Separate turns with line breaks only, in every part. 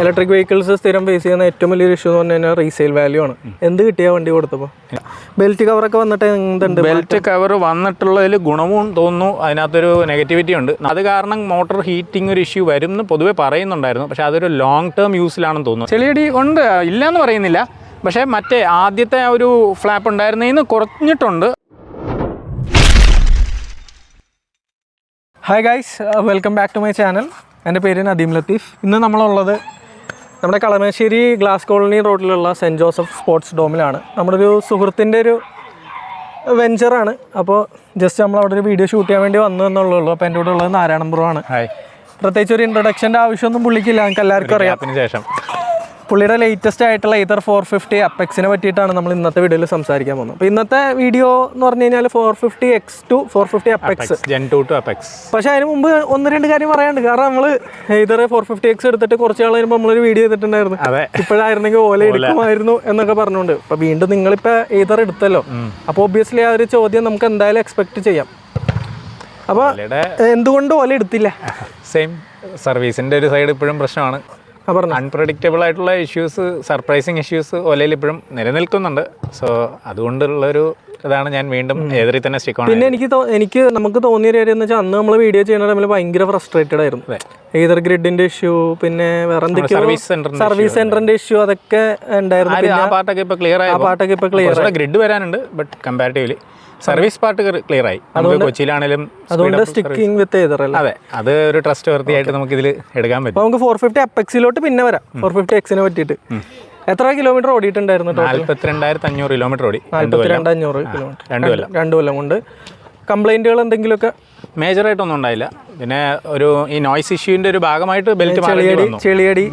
Electric vehicles സ്ഥിരം face ചെയ്യുന്ന ഏറ്റവും വലിയൊരു ഇഷ്യൂ എന്ന് പറഞ്ഞു കഴിഞ്ഞാൽ റീസെയിൽ വാല്യൂ ആണ്. എന്ത് കിട്ടിയ വണ്ടി കൊടുത്തപ്പോൾ ബെൽറ്റ് കവറൊക്കെ വന്നിട്ട് എന്തുണ്ട്
ബെൽറ്റ് കവർ വന്നിട്ടുള്ളതിൽ ഗുണവും തോന്നുന്നു. അതിനകത്തൊരു നെഗറ്റിവിറ്റി ഉണ്ട്. അത് കാരണം മോട്ടോർ ഹീറ്റിംഗ് ഒരു ഇഷ്യൂ വരും എന്ന് പൊതുവെ പറയുന്നുണ്ടായിരുന്നു. പക്ഷേ അതൊരു ലോങ് ടേം യൂസിലാണെന്ന് തോന്നുന്നു. ചെളിയടി ഉണ്ട്. ഇല്ല എന്ന് പറയുന്നില്ല. പക്ഷേ മറ്റേ ആദ്യത്തെ ഒരു ഫ്ലാപ്പ് ഉണ്ടായിരുന്നതിന് കുറഞ്ഞിട്ടുണ്ട്.
Hi guys welcome back to my channel എന്റെ പേര് നദീം ലത്തീഫ്. ഇന്ന് നമ്മളുള്ളത് നമ്മുടെ കളമശ്ശേരി ഗ്ലാസ് കോളനി റോഡിലുള്ള സെന്റ് ജോസഫ് സ്പോർട്സ് ഡോമിലാണ്. നമ്മുടെ ഒരു സുഹൃത്തിന്റെ ഒരു വെഞ്ചറാണ് അപ്പോൾ ജസ്റ്റ് നമ്മൾ അവിടെ ഒരു വീഡിയോ ഷൂട്ട് ചെയ്യാൻ വേണ്ടി വന്നു എന്നുള്ളൂ അപ്പോൾ എന്റെ കൂടെ ഉള്ളത് നാരായണൻ ബ്രോ ആണ്.
ഹായ്
പ്രത്യേകിച്ച് ഒരു ഇൻട്രൊഡക്ഷന്റെ ആവശ്യമൊന്നും പുള്ളിക്കില്ല. നമുക്ക് എല്ലാവർക്കും അറിയാം.
ശേഷം.
പുള്ളിയുടെ ലേറ്റസ്റ്റ് ആയിട്ടുള്ള ഇതർ ഫോർ ഫിഫ്റ്റി അപ്പെക്സിനെ പറ്റിയിട്ടാണ് നമ്മൾ ഇന്നത്തെ വീഡിയോയിൽ സംസാരിക്കാൻ പോകുന്നത്. അപ്പോൾ ഇന്നത്തെ വീഡിയോ എന്ന് പറഞ്ഞു കഴിഞ്ഞാൽ four fifty X to four fifty apex
gen two to apex
പക്ഷേ അതിന് മുമ്പ് ഒന്ന് രണ്ട് കാര്യം പറയാണ്ട് കാരണം നമ്മൾ ഇതർ ഫോർ ഫിഫ്റ്റി എക്സ് എടുത്തിട്ട് കുറച്ച് നാൾ കഴിയുമ്പോൾ നമ്മളൊരു വീഡിയോ ചെയ്തിട്ടുണ്ടായിരുന്നു. ഇപ്പോഴായിരുന്നെങ്കിൽ ഓല എടുക്കുമായിരുന്നു എന്നൊക്കെ പറഞ്ഞുകൊണ്ട്. അപ്പോൾ വീണ്ടും നിങ്ങളിപ്പോൾ ഇതർ എടുത്തല്ലോ. അപ്പോൾ ഒബ്വിയസ്ലി ആ ഒരു ചോദ്യം നമുക്ക് എന്തായാലും എക്സ്പെക്ട് ചെയ്യാം. അപ്പോൾ
ഓലയുടെ
എന്തുകൊണ്ട് ഓല എടുത്തില്ല?
സെയിം സർവീസിന്റെ ഒരു സൈഡ് ഇപ്പോഴും പ്രശ്നമാണ്.
പറഞ്ഞു.
അൺപ്രഡിക്റ്റബിൾ ആയിട്ടുള്ള ഇഷ്യൂസ് സർപ്രൈസിങ് ഇഷ്യൂസ് ഒലയിൽ ഇപ്പോഴും നിലനിൽക്കുന്നുണ്ട്. സോ അതുകൊണ്ടുള്ളൊരു ഇതാണ് ഞാൻ വീണ്ടും എതിരി തന്നെ സ്റ്റിക്ക്
പിന്നെ എനിക്ക് എനിക്ക് നമുക്ക് തോന്നിയ ഒരു കാര്യം എന്ന് വെച്ചാൽ അന്ന് നമ്മൾ വീഡിയോ ചെയ്യുന്ന ടൈമിൽ ഭയങ്കര ഫ്രസ്ട്രേറ്റഡ് ആയിരുന്നു. ഏതർ ഗ്രിഡിന്റെ ഇഷ്യൂ പിന്നെ വേറെ
സർവീസ് സെന്ററിന്റെ
സർവീസ് സെന്ററിന്റെ ഇഷ്യൂ അതൊക്കെ ഉണ്ടായിരുന്നു.
ആ പാർട്ടൊക്കെ ഇപ്പൊ ക്ലിയർ ആയി
ആ പാട്ടൊക്കെ ഇപ്പൊ ക്ലിയർ
ഗ്രിഡ് വരാനുണ്ട് but comparatively service part clear ആയി. നമുക്ക് കൊച്ചിയിലാണെങ്കിലും
അതുകൊണ്ട് സ്റ്റിക്കിംഗ് വിത്ത് അല്ല?
അതെ അത് ഒരു ട്രസ്റ്റ് വർത്തിയായിട്ട് നമുക്ക് ഇതിൽ എടുക്കാൻ പറ്റും.
നമുക്ക് ഫോർ ഫിഫ്റ്റി അപ്പെക്സിലോട്ട് പിന്നെ വരാം. ഫോർ ഫിഫ്റ്റി എക്സിനെ പറ്റിയിട്ട്. എത്ര കിലോമീറ്റർ ഓടിയിട്ടുണ്ടായിരുന്നു
നാല്പത്തിരണ്ടായിരത്തി അഞ്ഞൂറ് കിലോമീറ്റർ ഓടി.
നാല്പത്തിരണ്ട് അഞ്ഞൂറ് കിലോമീറ്റർ
രണ്ട് കൊല്ലം.
രണ്ട് കൊല്ലം കൊണ്ട്. കംപ്ലൈന്റുകൾ എന്തെങ്കിലുമൊക്കെ?
മേജറായിട്ടൊന്നും ഉണ്ടായില്ല. പിന്നെ ഒരു ഈ നോയ്സ് ഇഷ്യൂവിന്റെ ഒരു ഭാഗമായിട്ട് ബെൽറ്റ് മാറി
ചെളിയടി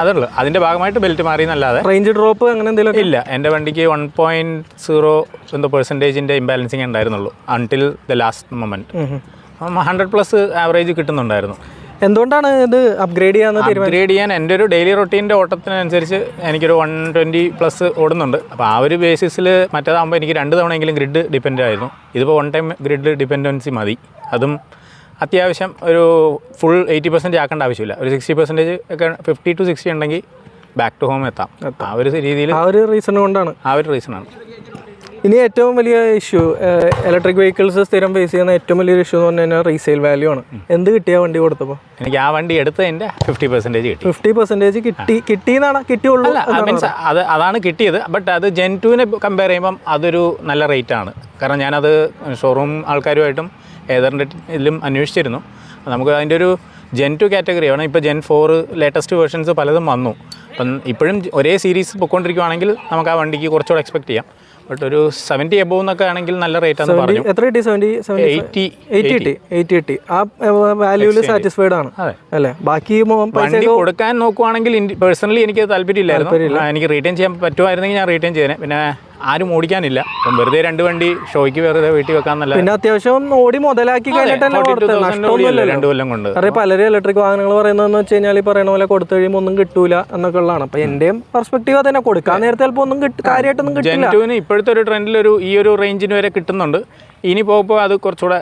അതുള്ളൂ അതിന്റെ ഭാഗമായിട്ട് ബെൽറ്റ് മാറി എന്നല്ലാതെ
റേഞ്ച് ഡ്രോപ്പ് അങ്ങനെ എന്തെങ്കിലും
ഇല്ല. എന്റെ വണ്ടിക്ക് വൺ പോയിന്റ് സീറോ എന്തോ പെർസെന്റേജിന്റെ ഇംബാലൻസിങ് ഉണ്ടായിരുന്നുള്ളൂ. Until the last moment hundred plus average കിട്ടുന്നുണ്ടായിരുന്നു.
എന്തുകൊണ്ടാണ് ഇത് അപ്ഗ്രേഡ് ചെയ്യാന്ന് തീരുമാനം
അപ്ഗ്രേഡ് ചെയ്യാൻ എന്റെ ഒരു ഡെയിലി റൊട്ടീന്റെ ഓട്ടത്തിനനുസരിച്ച് എനിക്കൊരു വൺ ട്വന്റി പ്ലസ് ഓടുന്നുണ്ട്. അപ്പോൾ ആ ഒരു ബേസിസിൽ മറ്റേതാകുമ്പോൾ എനിക്ക് രണ്ട് തവണയെങ്കിലും ഗ്രിഡ് ഡിപ്പെൻഡ് ആയിരുന്നു. ഇതിപ്പോൾ വൺ ടൈം ഗ്രിഡ് ഡിപ്പെൻഡൻസി മതി. അതും അത്യാവശ്യം ഒരു ഫുൾ എയ്റ്റി പെർസെന്റ് ആക്കേണ്ട ആവശ്യമില്ല. ഒരു സിക്സ്റ്റി പെർസെന്റേജ് ഒക്കെ ഫിഫ്റ്റി ടു സിക്സ്റ്റി ഉണ്ടെങ്കിൽ ബാക്ക് ടു ഹോം എത്താം. ആ ഒരു രീതിയിൽ
ആ ഒരു റീസൺ കൊണ്ടാണ്.
ആ ഒരു റീസണാണ്
ഇനി ഏറ്റവും വലിയ ഇഷ്യൂ ഇലക്ട്രിക് വെഹിക്കിൾസ് സ്ഥിരം ഫേസ് ചെയ്യുന്ന ഏറ്റവും വലിയൊരു ഇഷ്യൂ എന്ന് പറഞ്ഞാൽ കഴിഞ്ഞാൽ റീസെയിൽ വാല്യൂ ആണ്. എന്ത് കിട്ടിയ വണ്ടി കൊടുത്തപ്പോൾ
എനിക്ക് ആ വണ്ടി എടുത്തതിന്റെ ഫിഫ്റ്റി പെർസെന്റേജ് കിട്ടി.
ഫിഫ്റ്റി പെർസെന്റേജ് കിട്ടി കിട്ടിയെന്നാണ് കിട്ടിയുള്ളൂ
മീൻസ് അത് അതാണ് കിട്ടിയത് ബട്ട് അത് ജെൻ ടുവിനെ കമ്പയർ ചെയ്യുമ്പം അതൊരു നല്ല റേറ്റ് ആണ്. കാരണം ഞാനത് ഷോറൂം ആൾക്കാരുമായിട്ടും ഏതറിന്റെ ഇതിലും അന്വേഷിച്ചിരുന്നു. നമുക്ക് അതിന്റെ ഒരു ജെൻ ടു കാറ്റഗറി ആണ്. ഇപ്പോൾ ജെൻ ഫോർ ലേറ്റസ്റ്റ് വേർഷൻസ് പലതും വന്നു. അപ്പം ഇപ്പോഴും ഒരേ സീരീസ് പൊയ്ക്കൊണ്ടിരിക്കുവാണെങ്കിൽ നമുക്ക് ആ വണ്ടിക്ക് കുറച്ചുകൂടെ എക്സ്പെക്ട് ചെയ്യാം. ബട്ട് ഒരു സെവന്റി എബോവ് എന്നൊക്കെ ആണെങ്കിൽ നല്ല റേറ്റ് ആണെന്ന് പറഞ്ഞു.
എത്ര കിട്ടി? സെവന്റി
എയ്റ്റി
എയ്റ്റി എയ്റ്റി കിട്ടി. ആ വാല്യൂൽ സാറ്റിസ്ഫൈഡ് ആണ്. അല്ലേ? ബാക്കി
വണ്ടി കൊടുക്കാൻ നോക്കുവാണെങ്കിൽ പേഴ്സണലി എനിക്ക് താല്പര്യമില്ലായിരുന്നു. എനിക്ക് റീറ്റേൺ ചെയ്യാൻ പറ്റുമായിരുന്നെങ്കിൽ ഞാൻ റീറ്റേൺ ചെയ്തേനെ. പിന്നെ ആരും ഓടിക്കാനില്ല. അപ്പം വെറുതെ രണ്ട് വണ്ടി ഷോയ്ക്ക് വെറുതെ വീട്ടിൽ വെക്കാന്നല്ല
പിന്നെ അത്യാവശ്യം ഓടി മുതലാക്കി നഷ്ടമൊന്നുമില്ലല്ലോ.
രണ്ട് കൊല്ലം കൊണ്ട്.
അറിയാം പലരും ഇലക്ട്രിക് വാഹനങ്ങൾ പറയുന്നതെന്ന് വെച്ച് കഴിഞ്ഞാൽ ഈ പറയുന്ന പോലെ കൊടുത്തു കഴിയുമ്പോൾ ഒന്നും കിട്ടൂല എന്നൊക്കെ ഉള്ളതാണ്. അപ്പൊ എന്റെയും പെർസ്പെക്റ്റീവ് അതന്നെ. കൊടുക്കാൻ നേരത്തെ ചിലപ്പോൾ ഒന്നും കിട്ടും കാര്യമായിട്ടൊന്നും കിട്ടില്ല.
ഇപ്പോഴത്തെ ഒരു ട്രെൻഡിൽ ഒരു ഈ ഒരു റേഞ്ചിന് വരെ കിട്ടുന്നുണ്ട്. ഇനി പോകുമ്പോൾ അത് കുറച്ചുകൂടെ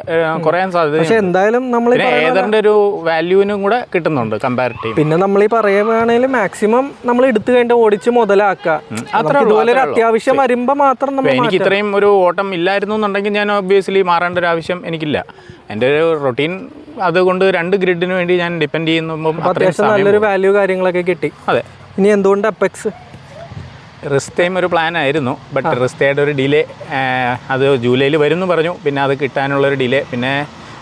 കുറയാൻ സാധ്യത
പക്ഷെ എന്തായാലും നമ്മൾ
ഏതറിന്റെ ഒരു വാല്യൂവിനും കൂടെ കിട്ടുന്നുണ്ട് കമ്പാരിറ്റീവ്
പിന്നെ നമ്മൾ ഈ പറയുകയാണെങ്കിൽ മാക്സിമം നമ്മൾ എടുത്തു കഴിഞ്ഞിട്ട് ഓടിച്ച് മുതലാക്കുക.
അത്രേ
ഒരു അത്യാവശ്യം വരുമ്പോൾ മാത്രം നമ്മൾ
എനിക്ക് ഇത്രയും ഒരു ഓട്ടം ഇല്ലായിരുന്നു എന്നുണ്ടെങ്കിൽ ഞാൻ ഒബ്വിയസ്ലി മാറേണ്ട ഒരു ആവശ്യം എനിക്കില്ല. എന്റെ ഒരു റൊട്ടീൻ അതുകൊണ്ട് രണ്ട് ഗ്രിഡിന് വേണ്ടി ഞാൻ ഡിപ്പെൻഡ് ചെയ്യുമ്പോൾ അത്രയും
അത്യാവശ്യം നല്ലൊരു വാല്യൂ കാര്യങ്ങളൊക്കെ കിട്ടി.
അതെ.
ഇനി എന്തുകൊണ്ട് അപ്പെക്സ്
റിസ്തയും ഒരു പ്ലാൻ ആയിരുന്നു. ബട്ട് റിസ്തയുടെ ഒരു ഡിലേ അത് ജൂലൈയിൽ വരും എന്ന് പറഞ്ഞു. പിന്നെ അത് കിട്ടാനുള്ളൊരു ഡിലേ. പിന്നെ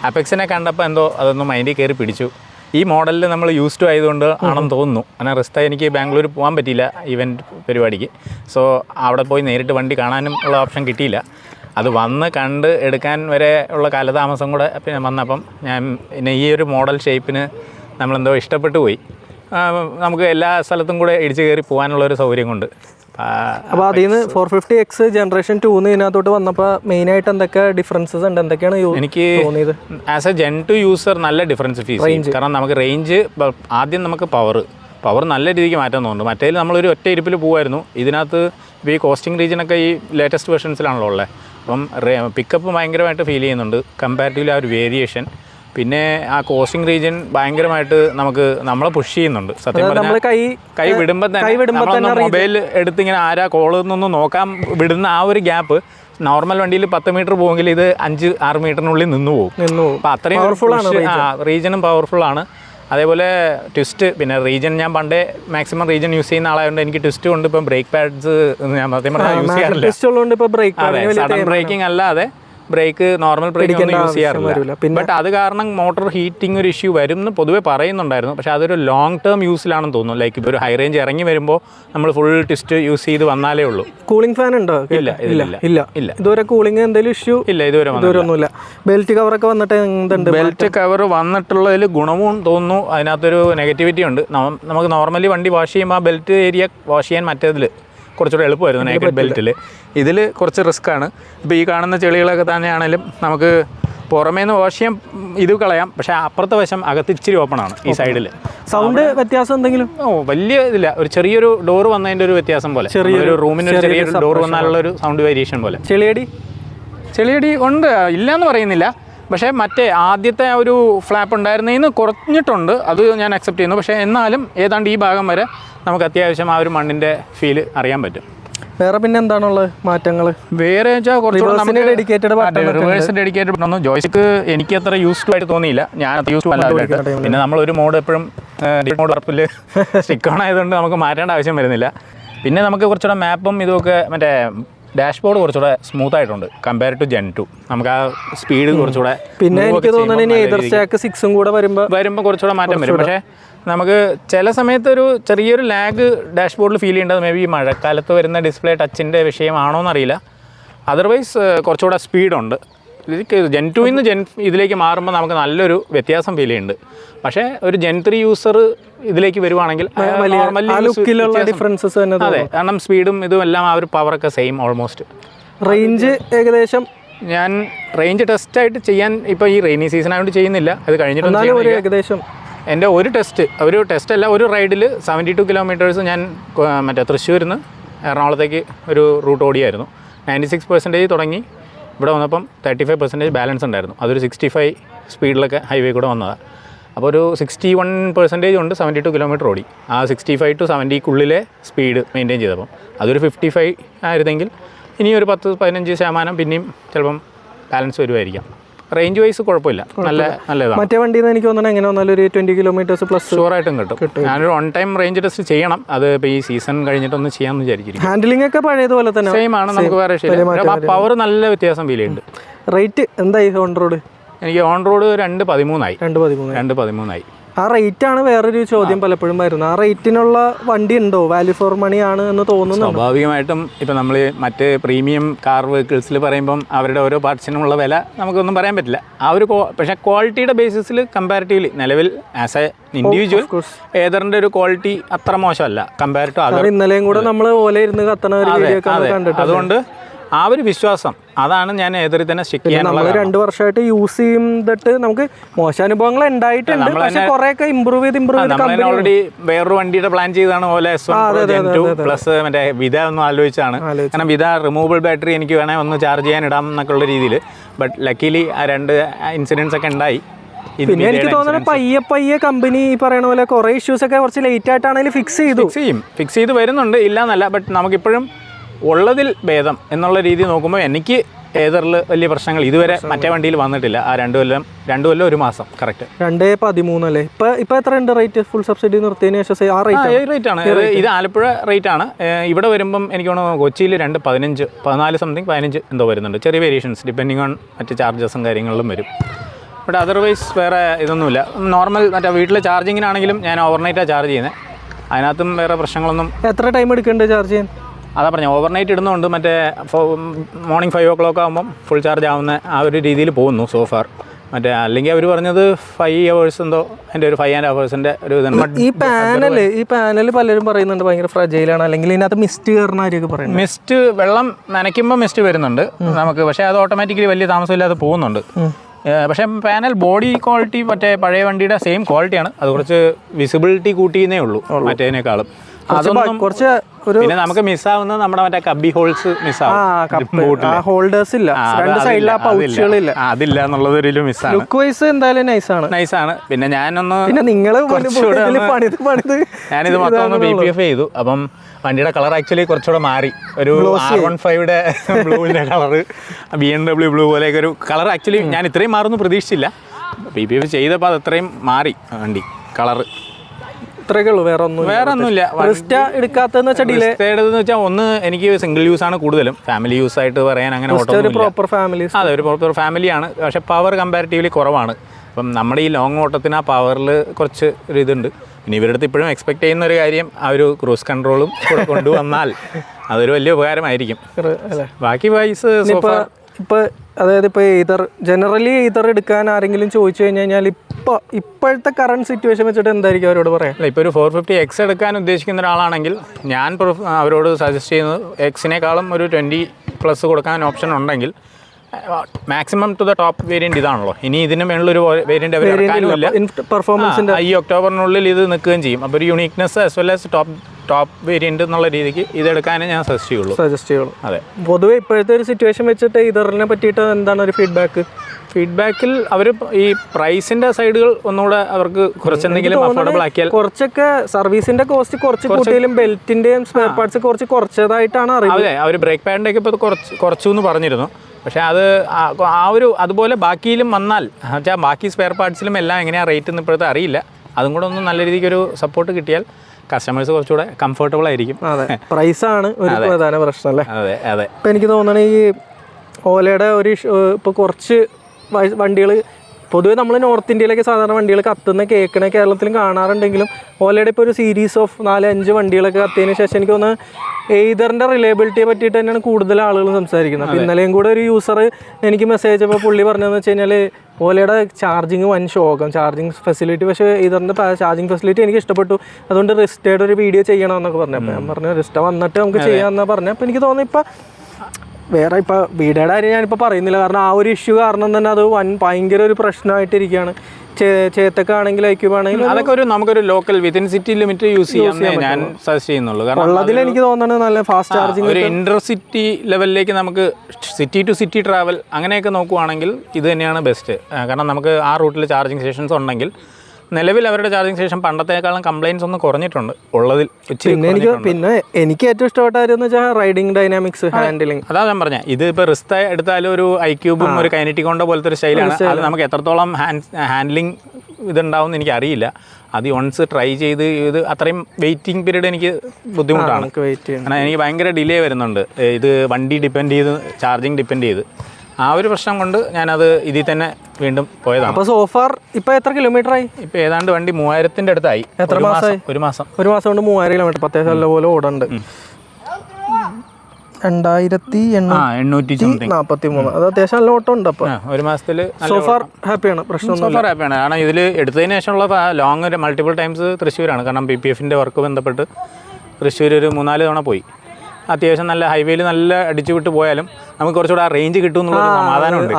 അപെക്സിനെ കണ്ടപ്പോൾ എന്തോ അതൊന്നും മൈൻഡിൽ കയറി പിടിച്ചു. ഈ മോഡലിൽ നമ്മൾ യൂസ് ടു ആയതുകൊണ്ട് ആണെന്ന് തോന്നുന്നു. കാരണം റിസ്ത എനിക്ക് ബാംഗ്ലൂർ പോകാൻ പറ്റിയില്ല ഇവന്റ് പരിപാടിക്ക്. സോ അവിടെ പോയി നേരിട്ട് വണ്ടി കാണാനും ഉള്ള ഓപ്ഷൻ കിട്ടിയില്ല. അത് വന്ന് കണ്ട് എടുക്കാൻ വരെ ഉള്ള കാലതാമസം കൂടെ പിന്നെ വന്നപ്പം ഞാൻ പിന്നെ ഈ ഒരു മോഡൽ ഷേപ്പിന് നമ്മളെന്തോ ഇഷ്ടപ്പെട്ടു പോയി. നമുക്ക് എല്ലാ സ്ഥലത്തും കൂടെ ഇടിച്ചു കയറി പോകാനുള്ളൊരു സൗകര്യം കൊണ്ട്.
അപ്പോൾ അതിൽ നിന്ന് ഫോർ ഫിഫ്റ്റി എക്സ് ജനറേഷൻ ടൂന്ന് ഇതിനകത്തോട്ട് വന്നപ്പോൾ മെയിനായിട്ട് എന്തൊക്കെ ഡിഫറൻസസ് ഉണ്ട്? എന്തൊക്കെയാണ്
എനിക്ക്
തോന്നിയത്?
As a gen two user നല്ല ഡിഫറൻസ് ഫീസ് കാരണം നമുക്ക് റേഞ്ച് ആദ്യം നമുക്ക് പവർ പവർ നല്ല രീതിക്ക് മാറ്റാൻ തോന്നുന്നു മറ്റേതിൽ നമ്മളൊരു ഒറ്റ ഇരിപ്പിൽ പോകുമായിരുന്നു ഇതിനകത്ത് ഇപ്പോൾ ഈ കോസ്റ്റിംഗ് റീജിയനൊക്കെ ഈ ലേറ്റസ്റ്റ് വേർഷൻസിലാണല്ലോ ഉള്ളത് അപ്പം പിക്കപ്പ് ഭയങ്കരമായിട്ട് ഫീൽ ചെയ്യുന്നുണ്ട്. കമ്പാരിറ്റീവ്ലി ആ ഒരു വേരിയേഷൻ പിന്നെ ആ കോസ്റ്റിംഗ് റീജിയൻ ഭയങ്കരമായിട്ട് നമുക്ക് നമ്മളെ പുഷ് ചെയ്യുന്നുണ്ട്. സത്യം പറഞ്ഞാൽ
കൈ
കൈ വിടുമ്പോൾ തന്നെ മൊബൈൽ എടുത്ത് ഇങ്ങനെ ആരാ കോൾ നിന്നൊന്നും നോക്കാൻ വിടുന്ന ആ ഒരു ഗ്യാപ്പ് നോർമൽ വണ്ടിയിൽ പത്ത് മീറ്റർ പോകെങ്കിൽ ഇത് അഞ്ച് ആറ് മീറ്ററിനുള്ളിൽ നിന്ന് പോകും.
നിന്നു പോകും.
അപ്പോൾ അത്രയും
പവർഫുൾ ആണ്
റീജനും പവർഫുൾ ആണ്. അതേപോലെ ട്വിസ്റ്റ് പിന്നെ റീജൻ ഞാൻ പണ്ടേ മാക്സിമം റീജൻ യൂസ് ചെയ്യുന്ന ആളായതുകൊണ്ട് എനിക്ക് ട്വിസ്റ്റ് കൊണ്ട് ഇപ്പം ബ്രേക്ക് പാഡ്സ് ഞാൻ സത്യം പറഞ്ഞാൽ യൂസ് ചെയ്യാറില്ല. സഡൻ ബ്രേക്കിംഗ് അല്ലാതെ ബ്രേക്ക് നോർമൽ ബ്രേക്ക് ഒന്നും യൂസ്. ചെയ്യാറില്ല. ബട്ട് അത് കാരണം മോട്ടോർ ഹീറ്റിംഗ് ഒരു ഇഷ്യൂ വരും എന്ന് പൊതുവെ പറയുന്നുണ്ടായിരുന്നു. പക്ഷേ അതൊരു ലോങ് ടേം യൂസിലാണെന്ന് തോന്നുന്നു. ലൈക്ക് ഇപ്പോൾ ഒരു ഹൈ റേഞ്ച് ഇറങ്ങി വരുമ്പോൾ നമ്മൾ ഫുൾ ട്വിസ്റ്റ് യൂസ് ചെയ്ത് വന്നാലേ ഉള്ളൂ.
കൂളിംഗ് ഫാൻ ഉണ്ടോ?
ഇല്ല ഇല്ല
ഇല്ല
ഇല്ല.
ഇതുവരെ കൂളിംഗ് എന്തെങ്കിലും ഇഷ്യൂ
ഇല്ല ഇതുവരെ
ഇതുവരെ ഒന്നുമില്ല ബെൽറ്റ് കവറൊക്കെ വന്നിട്ട് എന്തുണ്ട്
ബെൽറ്റ് കവർ വന്നിട്ടുള്ളതിൽ ഗുണവും തോന്നുന്നു. അതിനകത്തൊരു നെഗറ്റിവിറ്റി ഉണ്ട്. നമുക്ക് നോർമലി വണ്ടി വാഷ് ചെയ്യുമ്പോൾ ആ ബെൽറ്റ് ഏരിയ വാഷ് ചെയ്യാൻ മറ്റേതിൽ കുറച്ചുകൂടെ എളുപ്പമായിരുന്നു നേക്കഡ് ബെൽറ്റിൽ ഇതിൽ കുറച്ച് റിസ്ക് ആണ്. ഇപ്പോൾ ഈ കാണുന്ന ചെളികളൊക്കെ തന്നെയാണെങ്കിലും നമുക്ക് പുറമേ നിന്ന് വാഷ് ചെയ്യാൻ ഇത് കളയാം. പക്ഷേ അപ്പുറത്തെ വശം അകത്ത് ഇച്ചിരി ഓപ്പൺ ആണ് ഈ സൈഡിൽ
സൗണ്ട് വ്യത്യാസം എന്തെങ്കിലും?
ഓ വലിയ ഇതില്ല. ഒരു ചെറിയൊരു ഡോർ വന്നതിന്റെ ഒരു വ്യത്യാസം പോലെ. ചെറിയൊരു റൂമിന് ഒരു ചെറിയൊരു ഡോർ വന്നാലുള്ള ഒരു സൗണ്ട് വേരിയേഷൻ പോലെ.
ചെളിയടി?
ചെളിയടി ഉണ്ട്. ഇല്ലയെന്ന് പറയുന്നില്ല. പക്ഷേ മറ്റേ ആദ്യത്തെ ആ ഒരു ഫ്ലാപ്പ് ഉണ്ടായിരുന്നതിന് കുറഞ്ഞിട്ടുണ്ട്. അത് ഞാൻ അക്സെപ്റ്റ് ചെയ്യുന്നു. പക്ഷേ എന്നാലും ഏതാണ്ട് ഈ ഭാഗം വരെ നമുക്ക് അത്യാവശ്യം ആ ഒരു മണ്ണിന്റെ ഫീൽ അറിയാൻ പറ്റും.
വേറെ പിന്നെ എന്താണുള്ളത്? മാറ്റങ്ങൾ
വേറെ വെച്ചാൽ കുറച്ചുകൂടെ
ഒക്കെ
റിവേഴ്സ് ഡെഡിക്കേറ്റഡ് ബട്ടൺ ജോയ്സ്റ്റിക്ക് എനിക്ക് അത്ര യൂസ്ഫുൾ ആയിട്ട് തോന്നിയില്ല. ഞാൻ അത്ര യൂസ്ഫുൾ അല്ല പിന്നെ നമ്മൾ ഒരു മോഡ് എപ്പോഴും മോഡ് ഉറപ്പിൽ സ്റ്റിക്ക് ഓൺ ആയതുകൊണ്ട് നമുക്ക് മാറ്റേണ്ട ആവശ്യം വരുന്നില്ല. പിന്നെ നമുക്ക് കുറച്ചുകൂടെ മാപ്പും ഇതുമൊക്കെ മറ്റേ ഡാഷ്ബോർഡ് കുറച്ചുകൂടെ സ്മൂത്ത് ആയിട്ടുണ്ട്. കമ്പയർ ടു ജെൻ ടു നമുക്ക് ആ സ്പീഡ് കുറച്ചുകൂടെ
പിന്നെ എനിക്ക് തോന്നുന്നത് സിക്സും കൂടെ വരുമ്പോൾ
വരുമ്പോൾ കുറച്ചുകൂടെ മാറ്റം വരും. പക്ഷേ നമുക്ക് ചില സമയത്ത് ഒരു ചെറിയൊരു ലാഗ് ഡാഷ്ബോർഡിൽ ഫീൽ ചെയ്യേണ്ടത് മേ ബി മഴക്കാലത്ത് വരുന്ന ഡിസ്പ്ലേ ടച്ചിന്റെ വിഷയമാണോ എന്നറിയില്ല. അതർവൈസ് കുറച്ചുകൂടെ സ്പീഡുണ്ട് ജെൻ ടുവിൽ നിന്ന് ജെൻ ഇതിലേക്ക് മാറുമ്പോൾ നമുക്ക് നല്ലൊരു വ്യത്യാസം ഫീൽ ചെയ്യുന്നുണ്ട്. പക്ഷേ ഒരു ജെൻ ത്രീ യൂസർ ഇതിലേക്ക് വരുവാണെങ്കിൽ
ഡിഫറൻസസ് തന്നെ
അതെ കാരണം സ്പീഡും ഇതും എല്ലാം ആ ഒരു പവറൊക്കെ സെയിം ഓൾമോസ്റ്റ്
റേഞ്ച് ഏകദേശം?
ഞാൻ റേഞ്ച് ടെസ്റ്റ് ആയിട്ട് ചെയ്യാൻ ഇപ്പോൾ ഈ റെയിനി സീസൺ ആയതുകൊണ്ട് ചെയ്യുന്നില്ല. അത് കഴിഞ്ഞിട്ട്
ഏകദേശം
എന്റെ ഒരു ടെസ്റ്റ് ഒരു ടെസ്റ്റ് അല്ല ഒരു റൈഡിൽ സെവന്റി ടു കിലോമീറ്റേഴ്സ് ഞാൻ മറ്റേ തൃശ്ശൂരിൽ നിന്ന് എറണാകുളത്തേക്ക് ഒരു റൂട്ട് ഓടിയായിരുന്നു. നയന്റി സിക്സ് പെർസെന്റേജ് തുടങ്ങി. ഇവിടെ വന്നപ്പം തേർട്ടി ഫൈവ് പെർസെന്റേജ് ബാലൻസ് ഉണ്ടായിരുന്നു. അതൊരു സിക്സ്റ്റി ഫൈവ് സ്പീഡിലൊക്കെ ഹൈവേ കൂടെ വന്നതാണ് അപ്പോൾ ഒരു സിക്സ്റ്റി വൺ പെർസെന്റേജ് ഉണ്ട് സെവന്റി ടു കിലോമീറ്റർ ഓടി. ആ സിക്സ്റ്റി ഫൈവ് ടു സെവന്റിക്കുള്ളിലെ സ്പീഡ് മെയിന്റെയിൻ ചെയ്തപ്പം. അതൊരു ഫിഫ്റ്റി ഫൈവ് ആയിരുന്നെങ്കിൽ ഇനി ഒരു പത്ത് പതിനഞ്ച് ശതമാനം പിന്നെയും ചിലപ്പം ബാലൻസ് വരുമായിരിക്കാം. റേഞ്ച് വൈസ് കുഴപ്പമില്ല. നല്ല നല്ലതാണ്.
മറ്റേ വണ്ടിയിൽ നിന്ന് എനിക്ക് തോന്നുന്നത് എങ്ങനെ വന്നാലും ഒരു ട്വന്റി കിലോമീറ്റേഴ്സ് പ്ലസ്
ഷുവറായിട്ടും കിട്ടും. ഞാനൊരു ഓൺ ടൈം റേഞ്ച് ടെസ്റ്റ് ചെയ്യണം. അത് ഇപ്പോൾ ഈ സീസൺ കഴിഞ്ഞിട്ടൊന്ന് ചെയ്യാമെന്ന് വിചാരിച്ചിരിക്കും
ഹാൻഡിലിംഗ് ഒക്കെ പഴയതുപോലെ തന്നെ.
സെയിം ആണ്. നമുക്ക് വേറെ പവർ നല്ല വ്യത്യാസം ഫീൽ ചെയ്യുന്നുണ്ട്.
റേറ്റ് എന്തായി ഓൺ റോഡ്
എനിക്ക് ഓൺ റോഡ് രണ്ട് പതിമൂന്നായി.
രണ്ട് പതിമൂന്ന്
രണ്ട് പതിമൂന്നായി.
ആ റേറ്റ് ആണ് വേറൊരു ചോദ്യം പലപ്പോഴും വരുന്നത്. ആ റേറ്റിനുള്ള വണ്ടി ഉണ്ടോ? വാല്യൂ ഫോർ മണി ആണ് എന്ന് തോന്നുന്നു
സ്വാഭാവികമായിട്ടും ഇപ്പം നമ്മൾ മറ്റ് പ്രീമിയം കാർ വെഹിക്കിൾസിൽ പറയുമ്പം അവരുടെ ഓരോ പാർട്സിനുമുള്ള വില നമുക്കൊന്നും പറയാൻ പറ്റില്ല. ആ ഒരു പക്ഷേ ക്വാളിറ്റിയുടെ ബേസിസിൽ കമ്പാരിറ്റീവ്ലി നിലവിൽ ആസ് എ ഇൻഡിവിജ്വൽ ഏതറിന്റെ ഒരു ക്വാളിറ്റി അത്ര മോശമല്ല.
കമ്പാരിറ്റീവ് ഇന്നലെയും കൂടെ നമ്മൾ ഓല ഇരുന്ന് കത്തണ ഒരു
അതെ
വീഡിയോ കണ്ടിട്ടുണ്ട്.
അതുകൊണ്ട് ആ ഒരു വിശ്വാസം അതാണ് ഞാൻ ഏതൊരു തന്നെ സ്റ്റിക്ക്
രണ്ട് വർഷമായിട്ട് യൂസ് ചെയ്തിട്ട് നമുക്ക് മോശാനുഭവങ്ങൾ ഉണ്ടായിട്ടുണ്ട്. പക്ഷെ കുറെ ഒക്കെ ഇമ്പ്രൂവ് ചെയ്ത് ഇമ്പ്രൂവ് ചെയ്ത്
ഓൾറെഡി വേറൊരു വണ്ടിയുടെ പ്ലാൻ ചെയ്താണ് പോലെ പ്ലസ് മറ്റേ വിത ഒന്ന് ആലോചിച്ചാണ്
ആലോചിച്ചു.
കാരണം വിത റിമൂവബിൾ ബാറ്ററി എനിക്ക് വേണേൽ ഒന്ന് ചാർജ് ചെയ്യാൻ ഇടാം എന്നൊക്കെ ഉള്ള രീതിയിൽ ബട്ട് ലക്കിലി ആ രണ്ട് ഇൻസിഡൻസ് ഒക്കെ ഉണ്ടായി.
പിന്നെ എനിക്ക് തോന്നുന്നത് പയ്യെ പയ്യെ കമ്പനി ഈ പറയുന്ന പോലെ കുറെ ഇഷ്യൂസ് ഒക്കെ കുറച്ച് ലേറ്റ് ആയിട്ടാണെങ്കിലും ഫിക്സ് ചെയ്തു.
ഫിക്സ് ചെയ്യും. ഫിക്സ് ചെയ്ത് വരുന്നുണ്ട്. ഇല്ല എന്നല്ല ബട്ട് നമുക്കിപ്പോഴും ഉള്ളതിൽ ഭേദം എന്നുള്ള രീതി നോക്കുമ്പോൾ എനിക്ക് ഏതറിൽ വലിയ പ്രശ്നങ്ങൾ ഇതുവരെ മറ്റേ വണ്ടിയിൽ വന്നിട്ടില്ല. ആ രണ്ട് കൊല്ലം രണ്ട് കൊല്ലം ഒരു മാസം കറക്റ്റ്
രണ്ട് പതിമൂന്നല്ലേ ഇപ്പൊ ഇപ്പൊ എത്ര ഉണ്ട് റേറ്റ് ഫുൾ സബ്സിഡി നിർത്തിയതിനു ശേഷം ആ റേറ്റ്
റേറ്റ് ആണ്? ഇത് ഇത് ആലപ്പുഴ റേറ്റ് ആണ്. ഇവിടെ വരുമ്പം എനിക്ക് തോന്നുന്നു കൊച്ചിയിൽ രണ്ട് പതിനഞ്ച് പതിനാല് സംതിങ് പതിനഞ്ച് എന്തോ വരുന്നുണ്ട്. ചെറിയ വേരിയേഷൻസ് ഡിപ്പെൻഡിങ് ഓൺ മറ്റ് ചാർജസും കാര്യങ്ങളിലും വരും. ബട്ട് അതർവൈസ് വേറെ ഇതൊന്നുമില്ല. നോർമൽ മറ്റേ വീട്ടിലെ ചാർജിങ്ങിനാണെങ്കിലും ഞാൻ ഓവർനൈറ്റാണ് ചാർജ് ചെയ്യുന്നത് അതിനകത്തും വേറെ പ്രശ്നങ്ങളൊന്നും
എത്ര ടൈം എടുക്കുന്നുണ്ട് ചാർജ് ചെയ്യാൻ?
അതാ പറഞ്ഞ ഓവർനൈറ്റ് ഇടുന്നതുകൊണ്ട് മറ്റേ മോർണിംഗ് ഫൈവ് ഒ ക്ലോക്ക് ആകുമ്പം ഫുൾ ചാർജ് ആവുന്ന ആ ഒരു രീതിയിൽ പോകുന്നു സോഫാർ മറ്റേ അല്ലെങ്കിൽ അവർ പറഞ്ഞത് ഫൈവ് അവേഴ്സ് എന്തോ എന്റെ ഒരു ഫൈവ് ആൻഡ് അവേഴ്സിന്റെ ഒരു ഇതുണ്ട്.
ഈ പാനൽ ഈ പാനൽ പലരും പറയുന്നുണ്ട് ഭയങ്കര ഫ്രജൈലാണ് അല്ലെങ്കിൽ ഇതിനകത്ത് മിസ്റ്റ് കയറുന്ന ആരെയൊക്കെ പറയുന്നത്
മിസ്റ്റ് വെള്ളം നനയ്ക്കുമ്പോൾ മിസ്റ്റ് വരുന്നുണ്ട് നമുക്ക്. പക്ഷേ അത് ഓട്ടോമാറ്റിക്കലി വലിയ താമസമില്ലാതെ പോകുന്നുണ്ട്. പക്ഷേ പാനൽ ബോഡി ക്വാളിറ്റി മറ്റേ പഴയ വണ്ടിയുടെ സെയിം ക്വാളിറ്റിയാണ് അത് കുറച്ച് വിസിബിലിറ്റി കൂട്ടിയെന്നേ ഉള്ളൂ മറ്റേതിനേക്കാളും. അതൊന്നും
കുറച്ച് ഒരു
പിന്നെ നമുക്ക് മിസ്സാവുന്നത് നമ്മുടെ മറ്റേ കബി ഹോൾസ്
മിസ്
മിസ്സാവും.
ആ ഹോൾഡേഴ്സ് ഇല്ല. രണ്ട് സൈഡിൽ ആ. പൗച്ചുകളില്ല.
അതില്ല എന്നുള്ളത് ഒരു മിസ്സാണ്.
ലുക്ക് വൈസ് എന്തായാലും നൈസാണ്
നൈസാണ് പിന്നെ ഞാനൊന്ന്
പിന്നെ ഞാൻ
ഒന്ന്
പിന്നെ
ഒന്ന്
പണിത് പണിത്
ഞാനിത് മൊത്തം ഒന്ന് ബി പി എഫ് ചെയ്തു. അപ്പം വണ്ടിയുടെ കളർ ആക്ച്വലി കുറച്ചുകൂടെ മാറി. ഒരു ആർ വൺ ഫൈവിടെ ബ്ലൂവിന്റെ colour B M W blue പോലെയൊക്കെ ഒരു കളർ ആക്ച്വലി ഞാൻ ഇത്രയും മാറുമെന്ന് പ്രതീക്ഷിച്ചില്ല. ബി പി എഫ് ചെയ്തപ്പോൾ അത് അത്രയും മാറി വണ്ടി കളറ്
ഇത്രയൊക്കെ ഉള്ളൂ വേറെ ഒന്നും
വേറെ ഒന്നുമില്ല
റിസ്റ്റ എടുക്കാത്തതെന്ന് വെച്ചാൽ ഡിലേ
വെച്ചാൽ ഒന്ന് എനിക്ക് സിംഗിൾ യൂസ് ആണ് കൂടുതലും. ഫാമിലി യൂസ് ആയിട്ട് പറയാൻ അങ്ങനെ
ഒരു പ്രോപ്പർ ഫാമിലി
അതെ ഒരു പ്രോപ്പർ ഫാമിലിയാണ് പക്ഷേ പവർ കമ്പാരിറ്റീവ്ലി കുറവാണ്. അപ്പം നമ്മുടെ ഈ ലോങ് ഓട്ടത്തിന് ആ പവറിൽ കുറച്ച് ഒരു ഇതുണ്ട്. പിന്നെ ഇവരുടെ അടുത്ത് ഇപ്പോഴും എക്സ്പെക്ട് ചെയ്യുന്ന ഒരു കാര്യം ആ ഒരു ക്രൂസ് കൺട്രോളും കൂടെ കൊണ്ടുവന്നാൽ അതൊരു വലിയ ഉപകാരമായിരിക്കും. ബാക്കി വൈസ്
ഇപ്പൊ ഇപ്പൊ അതായത് ഇപ്പോൾ ഈതർ ജനറലി ഈതർ എടുക്കാൻ ആരെങ്കിലും ചോദിച്ചു കഴിഞ്ഞു കഴിഞ്ഞാൽ ഇപ്പോൾ ഇപ്പോഴത്തെ കറണ്ട് സിറ്റുവേഷൻ വെച്ചിട്ട് എന്തായിരിക്കും അവരോട് പറയാം?
അല്ല ഇപ്പോൾ ഒരു ഫോർ ഫിഫ്റ്റി എക്സ് എടുക്കാൻ ഉദ്ദേശിക്കുന്ന ഒരാളാണെങ്കിൽ ഞാൻ അവരോട് സജസ്റ്റ് ചെയ്യുന്നത് എക്സിനേക്കാളും ഒരു ട്വന്റി പ്ലസ് കൊടുക്കാൻ ഓപ്ഷൻ ഉണ്ടെങ്കിൽ maximum to the top variant ഇതാണല്ലോ. ഇനി ഇതിന് മേളിലൊരു വേരിയന്റ് അവർ ഇറക്കാനുമില്ല
പെർഫോമൻസിന്റെ
ഈ ഒക്ടോബറിനുള്ളിൽ ഇത് നിൽക്കുകയും ചെയ്യും. അപ്പോൾ ഒരു uniqueness as well as top top variant എന്നുള്ള രീതിക്ക് ഇത് എടുക്കാനേ ഞാൻ സജസ്റ്റ് ചെയ്യുള്ളൂ.
സജസ്റ്റ് ചെയ്യുള്ളൂ.
അതെ.
പൊതുവെ ഇപ്പോഴത്തെ ഒരു സിറ്റുവേഷൻ വെച്ചിട്ട് ഇതറിനെ പറ്റിയിട്ട് എന്താണ് ഒരു ഫീഡ്ബാക്ക്
ഫീഡ്ബാക്കിൽ അവർ ഈ പ്രൈസിന്റെ സൈഡുകൾ ഒന്നുകൂടെ അവർക്ക് കുറച്ചെന്തെങ്കിലും അഫോർഡബിൾ ആക്കിയാൽ
കുറച്ചൊക്കെ സർവീസിന്റെ കോസ്റ്റ് കുറച്ച് കൂട്ടിയാലും ബെൽറ്റിന്റെയും സ്പെയർ പാർട്സ് കുറച്ച് കുറച്ചതായിട്ടാണ് അറിയുന്നത്
അതെ അവർ ബ്രേക്ക് പാഡിന്റെ ഒക്കെ ഇപ്പോൾ കുറച്ച് കുറച്ചു എന്ന് പറഞ്ഞിരുന്നു. പക്ഷേ അത് ആ- ആ ഒരു അതുപോലെ ബാക്കിയിലും വന്നാൽ വെച്ചാൽ ബാക്കി സ്പെയർ പാർട്സിലും എല്ലാം എങ്ങനെയാണ് റേറ്റ് എന്ന് ഇപ്പോഴത്തെ അറിയില്ല. അതും കൂടെ ഒന്ന് നല്ല രീതിക്ക് ഒരു സപ്പോർട്ട് കിട്ടിയാൽ കസ്റ്റമേഴ്സ് കുറച്ചുകൂടെ കംഫർട്ടബിൾ ആയിരിക്കും.
അതെ. പ്രൈസ് ആണ് ഒരു പ്രധാന പ്രശ്നം അല്ലേ?
അതെ അതെ.
ഇപ്പം എനിക്ക് തോന്നണ ഈ ഓലയുടെ ഒരു ഇപ്പൊ കുറച്ച് വണ്ടികൾ പൊതുവേ നമ്മൾ നോർത്ത് ഇന്ത്യയിലൊക്കെ സാധാരണ വണ്ടികൾ കത്തുന്ന കേൾക്കണ കേരളത്തിലും കാണാറുണ്ടെങ്കിലും ഓലയുടെ ഇപ്പോൾ ഒരു സീരീസ് ഓഫ് നാല് അഞ്ച് വണ്ടികളൊക്കെ കത്തിയതിന് ശേഷം എനിക്ക് തോന്നുന്നു എയ്തറിന്റെ റിലയബിലിറ്റിയെ പറ്റിയിട്ട് തന്നെയാണ് കൂടുതൽ ആളുകൾ സംസാരിക്കുന്നത്. അപ്പോൾ ഇന്നലെയും കൂടെ ഒരു യൂസർ എനിക്ക് മെസ്സേജ് ചെയ്തപ്പോൾ പുള്ളി പറഞ്ഞതെന്ന് വെച്ച് കഴിഞ്ഞാൽ ഓലയുടെ ചാർജിങ് വൻ ശോകം. ചാർജിങ് ഫെസിലിറ്റി പക്ഷേ ഇതറിന്റെ ചാർജിങ് ഫെസിലിറ്റി എനിക്ക് ഇഷ്ടപ്പെട്ടു. അതുകൊണ്ട് റിസ്റ്റേഡ് ഒരു വീഡിയോ ചെയ്യണമെന്നൊക്കെ പറഞ്ഞു. അപ്പോൾ ഞാൻ പറഞ്ഞു റിസ്റ്റ വന്നിട്ട് നമുക്ക് ചെയ്യാമെന്നാണ് പറഞ്ഞത് അപ്പോൾ എനിക്ക് തോന്നുന്നു ഇപ്പം വേറെ ഇപ്പോൾ വീടേടെ കാര്യം ഞാനിപ്പോൾ പറയുന്നില്ല. കാരണം ആ ഒരു ഇഷ്യൂ കാരണം തന്നെ അത് വൻ ഭയങ്കര ഒരു പ്രശ്നമായിട്ടിരിക്കുകയാണ് ചേത്തക്കാണെങ്കിൽ ഐക്യൂബ് ആണെങ്കിലും
അതൊക്കെ ഒരു നമുക്കൊരു local within city limit use ചെയ്യാൻ ഞാൻ സജസ്റ്റ് ചെയ്യുന്നുള്ളൂ. കാരണം
ഉള്ളതിൽ എനിക്ക് തോന്നുന്നത് നല്ല ഫാസ്റ്റ് ചാർജിങ്
ഒരു ഇന്റർ സിറ്റി ലെവലിലേക്ക് നമുക്ക് സിറ്റി ടു സിറ്റി ട്രാവൽ അങ്ങനെയൊക്കെ നോക്കുവാണെങ്കിൽ ഇത് തന്നെയാണ് ബെസ്റ്റ് കാരണം നമുക്ക് ആ റൂട്ടിൽ ചാർജിങ് സ്റ്റേഷൻസ് ഉണ്ടെങ്കിൽ നിലവിൽ അവരുടെ ചാർജിങ് സ്റ്റേഷൻ പണ്ടത്തേക്കാളും കംപ്ലൈൻസ് ഒന്ന് കുറഞ്ഞിട്ടുണ്ട്. ഉള്ളതിൽ
പിന്നെ എനിക്ക് പിന്നെ എനിക്ക് ഏറ്റവും ഇഷ്ടപ്പെട്ട കാര്യം എന്ന് വെച്ചാൽ റൈഡിങ് ഡൈനാമിക്സ് ഹാൻഡിലിംഗ്
അതാ ഞാൻ പറഞ്ഞ. ഇത് ഇപ്പോൾ റിസ്ത എടുത്താലും ഒരു ഐ ക്യൂബും ഒരു കൈനറ്റിക്കോണ്ട പോലത്തെ ഒരു സ്റ്റൈലാണ് അത് നമുക്ക് എത്രത്തോളം ഹാൻഡ് ഹാൻഡ്ലിംഗ് ഇതുണ്ടാവും എനിക്ക് അറിയില്ല അത് വൺസ് ട്രൈ ചെയ്ത് ഇത് അത്രയും വെയിറ്റിംഗ് പീരീഡ് എനിക്ക് ബുദ്ധിമുട്ടാണ്. കാരണം എനിക്ക് ഭയങ്കര ഡിലേ വരുന്നുണ്ട്. ഇത് വണ്ടി ഡിപ്പെൻഡ് ചെയ്ത് ചാർജിങ് ഡിപ്പെൻഡ് ചെയ്ത്. ആ ഒരു പ്രശ്നം കൊണ്ട് ഞാനത് ഇതിൽ തന്നെ വീണ്ടും പോയതാണ്.
അപ്പോൾ സോഫാർ ഇപ്പൊ എത്ര കിലോമീറ്റർ ആയി
ഇപ്പോൾ ഏതാണ്ട് വണ്ടി മൂവായിരത്തിന്റെ അടുത്തായി.
എത്ര
മാസം
മാസമായി?
ഒരു മാസം.
ഒരു മാസം കൊണ്ട് മൂവായിരം കിലോമീറ്റർ. പത്തേ നല്ല പോലെ ഓടുന്നുണ്ട്. രണ്ടായിരത്തി എണ്ണൂറ്റി നാൽപ്പത്തി മൂന്ന് അത് അത്യാവശ്യം നല്ല ഓട്ടം ഉണ്ട് അപ്പോൾ
ഒരു മാസത്തിൽ
സോഫാർ ഹാപ്പിയാണ് പ്രശ്നം
സോഫാർ ഹാപ്പിയാണ്. കാരണം ഇതിൽ എടുത്തതിന് ശേഷമുള്ള ലോങ് മൾട്ടിപ്പിൾ ടൈംസ് തൃശ്ശൂരാണ്. കാരണം പി പി എഫിന്റെ വർക്ക് ബന്ധപ്പെട്ട് തൃശ്ശൂർ ഒരു മൂന്നാൽ തവണ പോയി. അത്യാവശ്യം നല്ല ഹൈവേയിൽ നല്ല അടിച്ചു വിട്ട് പോയാലും നമുക്ക് കുറച്ചുകൂടെ ആ റേഞ്ച് കിട്ടും എന്നുള്ള സമാധാനമുണ്ട്.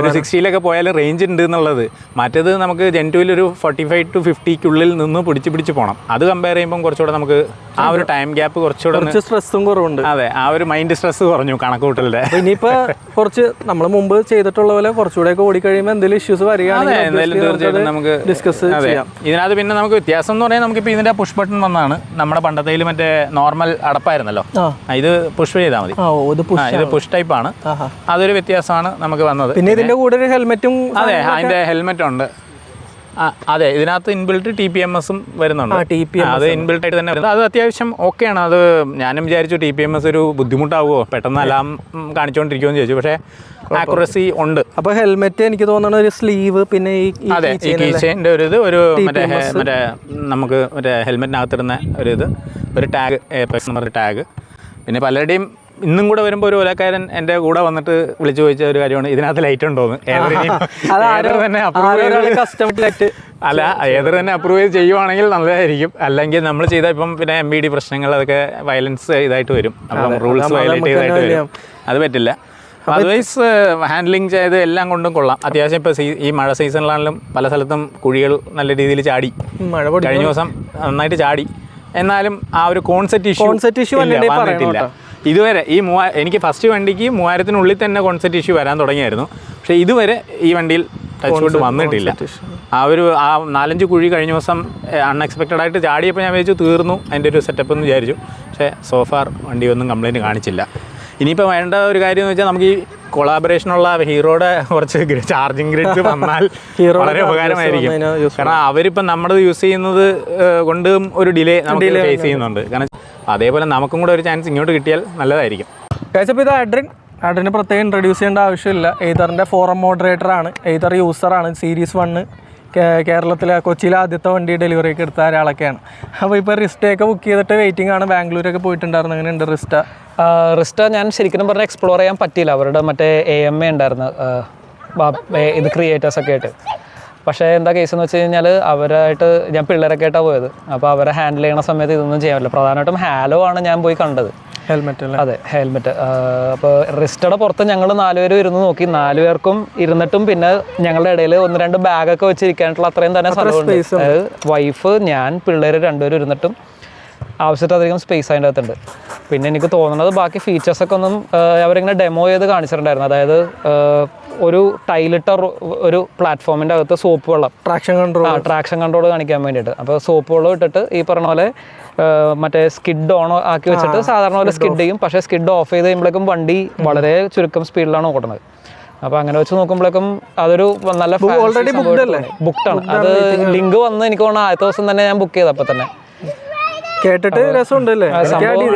ഒരു
സിക്സ്റ്റിയിലൊക്കെ പോയാലും റേഞ്ച് ഉണ്ട് എന്നുള്ളത്. മറ്റേത് നമുക്ക് ജെന്റുവിൽ ഒരു ഫോർട്ടി ഫൈവ് ടു ഫിഫ്റ്റിക്കുള്ളിൽ നിന്ന് പിടിച്ച് പിടിച്ച് പോകണം അത് കമ്പയർ ചെയ്യുമ്പോൾ കുറച്ചുകൂടെ നമുക്ക് ആ ഒരു ടൈം ഗ്യാപ്പ് കുറച്ചുകൂടെ
സ്ട്രെസ്സും കുറവുണ്ട്.
അതെ ആ ഒരു മൈൻഡ് സ്ട്രെസ് കുറഞ്ഞു
കണക്കൂട്ടലിന്റെ ഇനിയിപ്പോ കുറച്ച് നമ്മൾ മുമ്പ് ചെയ്തിട്ടുള്ള പോലെ കുറച്ചുകൂടെ ഓടി കഴിയുമ്പോൾ എന്തെങ്കിലും ഇഷ്യൂസ്
വരികയാണെങ്കിൽ എന്തായാലും തീർച്ചയായിട്ടും നമുക്ക്
ഡിസ്കസ് ചെയ്യാം.
ഇതിനകത്ത് പിന്നെ നമുക്ക് വ്യത്യാസം എന്ന് പറയാൻ നമുക്കിപ്പോൾ ഇതിന്റെ പുഷ് ബട്ടൺ വന്നാണ്. നമ്മുടെ പണ്ടത്തെ മറ്റേ നോർമൽ അടപ്പായിരുന്നല്ലോ. ഇത് പുഷ് ചെയ്താൽ മതി.
ഓ ഇത് പുഷ്
ഇത് പുഷ് ടൈപ്പ് ആണ്.
ആഹാ.
അതൊരു വ്യത്യാസമാണ് നമുക്ക് വന്നത്.
പിന്നെ ഇതിന്റെ കൂടെ ഒരു ഹെൽമെറ്റും
അതെ അതിന്റെ ഹെൽമെറ്റ് ഉണ്ട്. അതെ ഇതിനകത്ത് ഇൻബിൽട്ട് ടി പി എം എസും വരുന്നുണ്ട്. അത് ഇൻബിൽട്ട് ആയിട്ട് തന്നെ വരുന്നത്. അത് അത്യാവശ്യം ഓക്കെയാണ് അത് ഞാനും വിചാരിച്ചു ടി പി എം എസ് ഒരു ബുദ്ധിമുട്ടാവുമോ? പെട്ടെന്ന് അലാം കാണിച്ചുകൊണ്ടിരിക്കുമെന്ന് ചോദിച്ചു. പക്ഷേ ആക്യുറസി ഉണ്ട്.
അപ്പൊ ഹെൽമെറ്റ് എനിക്ക് തോന്നുന്ന ഒരു സ്ലീവ് പിന്നെ ഈ
അതെ ഈ കീച്ചേന്റെ ഒരു ഇത് ഒരു മറ്റേ മറ്റേ നമുക്ക് മറ്റേ ഹെൽമെറ്റിനകത്തിടുന്ന ഒരു ഇത് ഒരു ടാഗ് ടാഗ് പിന്നെ പലരുടെയും ഇന്നും കൂടെ വരുമ്പോൾ ഒരു ഓലക്കാരൻ എന്റെ കൂടെ വന്നിട്ട് വിളിച്ചു ചോദിച്ച ഒരു കാര്യമാണ്. ഇതിനകത്ത് ലൈറ്റ് ഉണ്ടോന്ന്. തന്നെ അപ്രൂവ് അല്ല ഏതർ തന്നെ അപ്രൂവ് ചെയ്ത് ചെയ്യുവാണെങ്കിൽ നല്ലതായിരിക്കും. അല്ലെങ്കിൽ നമ്മൾ ചെയ്ത ഇപ്പം പിന്നെ എം ബി ഡി പ്രശ്നങ്ങൾ അതൊക്കെ വയലൻസ് ഇതായിട്ട് വരും. അപ്പം റൂൾസ് വയലേറ്റ് ചെയ്തായിട്ട് വരും. അത് പറ്റില്ല. അതർവൈസ് ഹാൻഡ്ലിങ് ചെയ്ത് എല്ലാം കൊണ്ടും കൊള്ളാം. അത്യാവശ്യം ഇപ്പോൾ ഈ മഴ സീസണിലാണെങ്കിലും പല സ്ഥലത്തും കുഴികൾ നല്ല രീതിയിൽ ചാടി.
മഴ
കഴിഞ്ഞ ദിവസം നന്നായിട്ട് ചാടി. എന്നാലും ആ ഒരു കോൺസെറ്റ് ഇഷ്യൂ
കോൺസെറ്റ് ഇഷ്യൂ
വന്നിട്ടില്ല. ഇതുവരെ ഈ മൂവാ എനിക്ക് ഫസ്റ്റ് വണ്ടിക്ക് മൂവായിരത്തിനുള്ളിൽ തന്നെ കോൺസെപ്റ്റ് ഇഷ്യൂ വരാൻ തുടങ്ങിയായിരുന്നു. പക്ഷേ ഇതുവരെ ഈ വണ്ടിയിൽ ടച്ച് കൊണ്ട് വന്നിട്ടില്ല. ആ ഒരു ആ നാലഞ്ച് കുഴി കഴിഞ്ഞ ദിവസം അൺഎക്സ്പെക്റ്റഡ് ആയിട്ട് ചാടിയപ്പോൾ ഞാൻ വിചാരിച്ചു തീർന്നു അതിന്റെ ഒരു സെറ്റപ്പ് എന്ന് വിചാരിച്ചു. പക്ഷേ സോഫാർ വണ്ടി ഒന്നും കംപ്ലയിന്റ് കാണിച്ചില്ല. ഇനിയിപ്പോൾ വേണ്ട ഒരു കാര്യം എന്ന് വെച്ചാൽ നമുക്ക് ഈ കൊളാബറേഷനുള്ള ഹീറോയുടെ കുറച്ച് ചാർജിങ് ഗ്രിഡ് വന്നാൽ വളരെ ഉപകാരമായിരിക്കും. കാരണം അവരിപ്പം നമ്മൾ യൂസ് ചെയ്യുന്നത് കൊണ്ട് ഒരു ഡിലേ നമുക്ക് ഫേസ് ചെയ്യുന്നുണ്ട്. കാരണം അതേപോലെ നമുക്കും കൂടെ ഒരു ചാൻസ് ഇങ്ങോട്ട് കിട്ടിയാൽ നല്ലതായിരിക്കും.
അപ്പോൾ ഇത് അഡ്രിൻ ആഡ്രിന് പ്രത്യേകം ഇൻട്രൊഡ്യൂസ് ചെയ്യേണ്ട ആവശ്യമില്ല. എയ്തറിന്റെ ഫോറം മോഡറേറ്റർ ആണ്. എയ്തർ ആണ്. സീരീസ് വണ്ണ് കേരളത്തിലെ കൊച്ചിയിലെ ആദ്യത്തെ വണ്ടി ഡെലിവറി ഒക്കെ എടുത്ത ഒരാളൊക്കെയാണ്. അപ്പോൾ ഇപ്പോൾ റിസ്റ്റയൊക്കെ ബുക്ക് ചെയ്തിട്ട് വെയിറ്റിംഗ് ആണ്. ബാംഗ്ലൂരൊക്കെ പോയിട്ടുണ്ടായിരുന്നു. അങ്ങനെ ഉണ്ട് റിസ്റ്റ
റിസ്റ്റ ഞാൻ ശരിക്കും പറഞ്ഞാൽ എക്സ്പ്ലോർ ചെയ്യാൻ പറ്റിയില്ല. അവരുടെ മറ്റേ എ എം എ ഉണ്ടായിരുന്നു. ഇത് ക്രിയേറ്റേഴ്സൊക്കെ ആയിട്ട്. പക്ഷേ എന്താ കേസ് എന്ന് വെച്ച് കഴിഞ്ഞാൽ അവരായിട്ട് ഞാൻ പിള്ളേരൊക്കെ ആയിട്ടാണ് പോയത്. അപ്പോൾ അവരെ ഹാൻഡിൽ ചെയ്യണ സമയത്ത് ഇതൊന്നും ചെയ്യാൻ പറ്റില്ല. പ്രധാനമായിട്ടും ഹാലോ ആണ് ഞാൻ പോയി കണ്ടത്.
ഹെൽമെറ്റ് അല്ലേ?
അതെ ഹെൽമെറ്റ് അപ്പോൾ റിസ്റ്റയുടെ പുറത്ത് ഞങ്ങൾ നാലുപേരും ഇരുന്ന് നോക്കി. നാലുപേർക്കും ഇരുന്നിട്ടും പിന്നെ ഞങ്ങളുടെ ഇടയിൽ ഒന്ന് രണ്ട് ബാഗൊക്കെ വെച്ചിരിക്കാനായിട്ടുള്ള അത്രയും തന്നെ സ്ഥലമുണ്ട്. അതായത് വൈഫ് ഞാൻ പിള്ളേർ രണ്ടുപേരും ഇരുന്നിട്ടും ആവശ്യത്തിലധികം സ്പേസ് അതിന്റെ അകത്തുണ്ട്. പിന്നെ എനിക്ക് തോന്നുന്നത് ബാക്കി ഫീച്ചേഴ്സൊക്കെ ഒന്നും അവരിങ്ങനെ ഡെമോ ചെയ്ത് കാണിച്ചിട്ടുണ്ടായിരുന്നു. അതായത് ഒരു ടൈലിട്ട ഒരു പ്ലാറ്റ്ഫോമിന്റെ അകത്ത് സോപ്പ് വെള്ളം.
ട്രാക്ഷൻ കൺട്രോൾ
ആ ട്രാക്ഷൻ കൺട്രോൾ കാണിക്കാൻ വേണ്ടിയിട്ട്. അപ്പോൾ സോപ്പ് വെള്ളം ഇട്ടിട്ട് ഈ പറഞ്ഞ പോലെ മറ്റേ സ്കിഡ് ഓൺ ആക്കി വെച്ചിട്ട് സാധാരണ പോലെ സ്കിഡ് ചെയ്യും. പക്ഷേ സ്കിഡ് ഓഫ് ചെയ്ത് കഴിയുമ്പോഴേക്കും വണ്ടി വളരെ ചുരുക്കം സ്പീഡിലാണ് ഓടുന്നത് അപ്പോൾ അങ്ങനെ വെച്ച് നോക്കുമ്പോഴേക്കും അതൊരു നല്ല
ഓൾറെഡി?
ബുക്ക്ഡ് ആണ്. അത് ലിങ്ക് വന്ന് എനിക്ക് തോന്നുന്നു ആദ്യത്തെ ദിവസം തന്നെ ഞാൻ ബുക്ക് ചെയ്തപ്പോൾ തന്നെ
കേട്ടിട്ട് രസമുണ്ട് അല്ലേ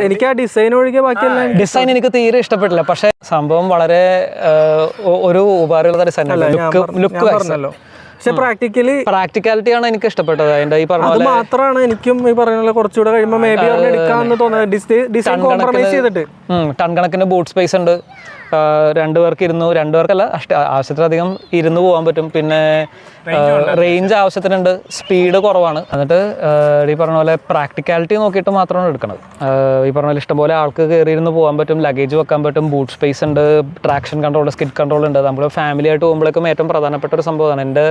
എനിക്ക് ആ ഡിസൈൻ ഒഴികെ ബാക്കിയെല്ലാം
ഡിസൈൻ എനിക്ക് തീരെ ഇഷ്ടപ്പെട്ടില്ല. പക്ഷെ സംഭവം വളരെ ഒരു ഉപകാരമുള്ള ഡിസൈൻ ലുക്ക് ലുക്ക്
പറഞ്ഞല്ലോ. പക്ഷെ പ്രാക്ടിക്കലി
പ്രാക്ടിക്കാലിറ്റി ആണ് എനിക്ക് ഇഷ്ടപ്പെട്ടത്. അതിന്റെ ഈ പറഞ്ഞ
മാത്രമാണ് എനിക്കും ഈ പറഞ്ഞ പോലെ കുറച്ചുകൂടെ കഴിയുമ്പോൾ മേ ബി എടുക്കാന്ന് തോന്നുന്നത്. കോംപ്രമൈസ് ചെയ്തിട്ട്.
ടൺ കണക്കിന് ബൂട്ട് സ്പേസ് ഉണ്ട്. രണ്ടു പേർക്ക് ഇരുന്നു രണ്ടു പേർക്കല്ല ആവശ്യത്തിലധികം ഇരുന്ന് പോകാൻ പറ്റും. പിന്നെ റേഞ്ച് ആവശ്യത്തിനുണ്ട്. സ്പീഡ് കുറവാണ്. എന്നിട്ട് ഈ പറഞ്ഞ പോലെ പ്രാക്ടിക്കാലിറ്റി നോക്കിയിട്ട് മാത്രമാണ് എടുക്കുന്നത് ഈ പറഞ്ഞ പോലെ ഇഷ്ടംപോലെ ആൾക്ക് കയറി ഇരുന്ന് പോകാൻ പറ്റും ലഗേജ് വെക്കാൻ പറ്റും ബൂട്ട് സ്പേസ് ഉണ്ട് ട്രാക്ഷൻ കൺട്രോൾ സ്കിഡ് കൺട്രോൾ ഉണ്ട്. നമ്മൾ ഫാമിലി ആയിട്ട് പോകുമ്പോഴേക്കും ഏറ്റവും പ്രധാനപ്പെട്ട ഒരു സംഭവമാണ്. എന്റെ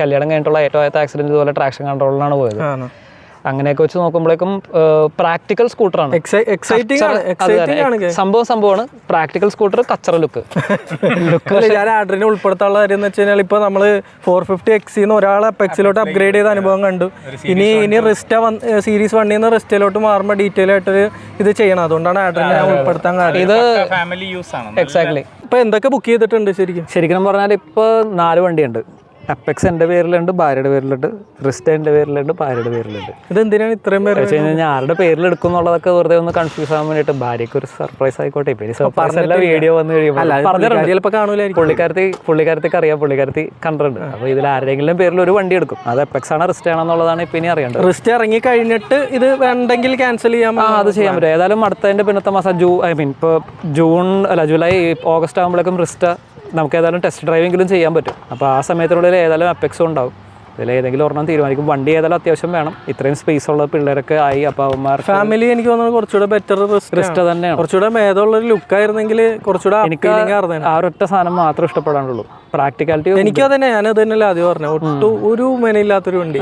കല്യാണം കഴിഞ്ഞിട്ടുള്ള ഏറ്റവും ആദ്യത്തെ ആക്സിഡന്റ് ഇതുപോലെ ട്രാക്ഷൻ കൺട്രോളിലാണ് പോയത്. അങ്ങനെയൊക്കെ വെച്ച് നോക്കുമ്പോഴേക്കും പ്രാക്ടിക്കൽ സ്കൂട്ടറാണ്
എക്സൈറ്റിംഗ് ആണ്. എക്സൈറ്റിംഗ് ആണ്
സംഭവം സംഭവമാണ്. പ്രാക്ടിക്കൽ സ്കൂട്ടർ കച്ചറ ലുക്ക് ലുക്ക്
ഞാൻ ആഡ്രിനെ ഉൾപ്പെടുത്താനുള്ള കാര്യം എന്ന് വെച്ച് കഴിഞ്ഞാൽ ഇപ്പൊ നമ്മൾ ഫോർ ഫിഫ്റ്റി എക്സിന്ന് ഒരാൾ അപ്പെക്സിലോട്ട് അപ്ഗ്രേഡ് ചെയ്ത അനുഭവം കണ്ടു. ഇനി ഇനി റിസ്റ്റ സീരീസ് വണ്ണിൽ നിന്ന് റിസ്റ്റയിലോട്ട് മാറുമ്പോൾ ഡീറ്റെയിൽ ആയിട്ട് ഇത് ചെയ്യണം. അതുകൊണ്ടാണ് ആഡ്രിനെ ഞാൻ ഉൾപ്പെടുത്താൻ കാര്യം.
ഇത്
ഫാമിലി യൂസ് ആണ്.
എക്സാക്ട്ലി
ഇപ്പൊ എന്തൊക്കെ ബുക്ക് ചെയ്തിട്ടുണ്ട് ശരിക്കും?
ശരിക്കും പറഞ്ഞാൽ ഇപ്പൊ നാല് വണ്ടിയുണ്ട്. അപ്പെക്സ് എന്റെ പേരിലുണ്ട് ഭാര്യയുടെ പേരിലുണ്ട് റിസ്റ്റ എന്റെ പേരിലുണ്ട് ഭാര്യയുടെ പേരിലുണ്ട്.
ഇത് എന്തിനാണ് ഇത്രയും പേര്
വെച്ച് കഴിഞ്ഞാൽ ആരുടെ പേരിൽ എടുക്കും എന്നുള്ളതൊക്കെ വെറുതെ ഒന്ന് കൺഫ്യൂസ് ആകാൻ വേണ്ടിയിട്ട് ഭാര്യയ്ക്ക് ഒരു സർപ്രൈസ് ആയിക്കോട്ടെ. ഇപ്പം സർപ്രൈസ് അല്ല വീഡിയോ വന്ന് കഴിയുമ്പോൾ പുള്ളിക്കാരത്തി പുള്ളിക്കാരത്തിക്ക് അറിയാം പുള്ളിക്കാരത്തി കണ്ടിട്ടുണ്ട്. അപ്പോൾ ഇതിൽ ആരെങ്കിലും പേരിൽ ഒരു വണ്ടി എടുക്കും. അത് എപ്പെക്സ് ആണ് റിസ്റ്റ് ആണെന്നുള്ളതാണ് ഇപ്പം ഇനി അറിയേണ്ടത്.
റിസ്റ്റ് ഇറങ്ങി കഴിഞ്ഞിട്ട് ഇത് വേണ്ടെങ്കിൽ ക്യാൻസൽ ചെയ്യാൻ
ആ അത് ചെയ്യാൻ പറ്റും. ഏതായാലും അടുത്തതിന്റെ പിന്നത്തെ മാസം ജൂ ഐ മീൻ ഇപ്പോൾ ജൂൺ അല്ല ജൂലൈ ഓഗസ്റ്റ് ആകുമ്പോഴേക്കും റിസ്റ്റ നമുക്ക് ഏതായാലും ടെസ്റ്റ് ഡ്രൈവെങ്കിലും ചെയ്യാൻ പറ്റും. അപ്പോൾ ആ സമയത്തിനുള്ളിൽ ഏതായാലും അപ്പെക്സും ഉണ്ടാവും. ഇതിൽ ഏതെങ്കിലും ഒരെണ്ണം തീരുമാനിക്കും. വണ്ടി ഏതായാലും അത്യാവശ്യം വേണം. ഇത്രയും സ്പേസ് ഉള്ള പിള്ളേരൊക്കെ ആയി. അപ്പോൾ
ഫാമിലി എനിക്ക് തോന്നുന്നത് കുറച്ചുകൂടെ ബെറ്റർ റിസ്റ്റ്
തന്നെയാണ്.
കുറച്ചുകൂടെ മേധമുള്ള ഒരു ലുക്ക് ആയിരുന്നെങ്കിൽ കുറച്ചുകൂടെ
എനിക്ക് ആ ഒരൊറ്റ സാധനം മാത്രം ഇഷ്ടപ്പെടാനുള്ളൂ. പ്രാക്ടിക്കാലിറ്റി
എനിക്ക് തന്നെ ഞാൻ അത് തന്നെയല്ലേ ആദ്യം പറഞ്ഞു ഒട്ടും ഒരു മെനയില്ലാത്തൊരു വണ്ടി.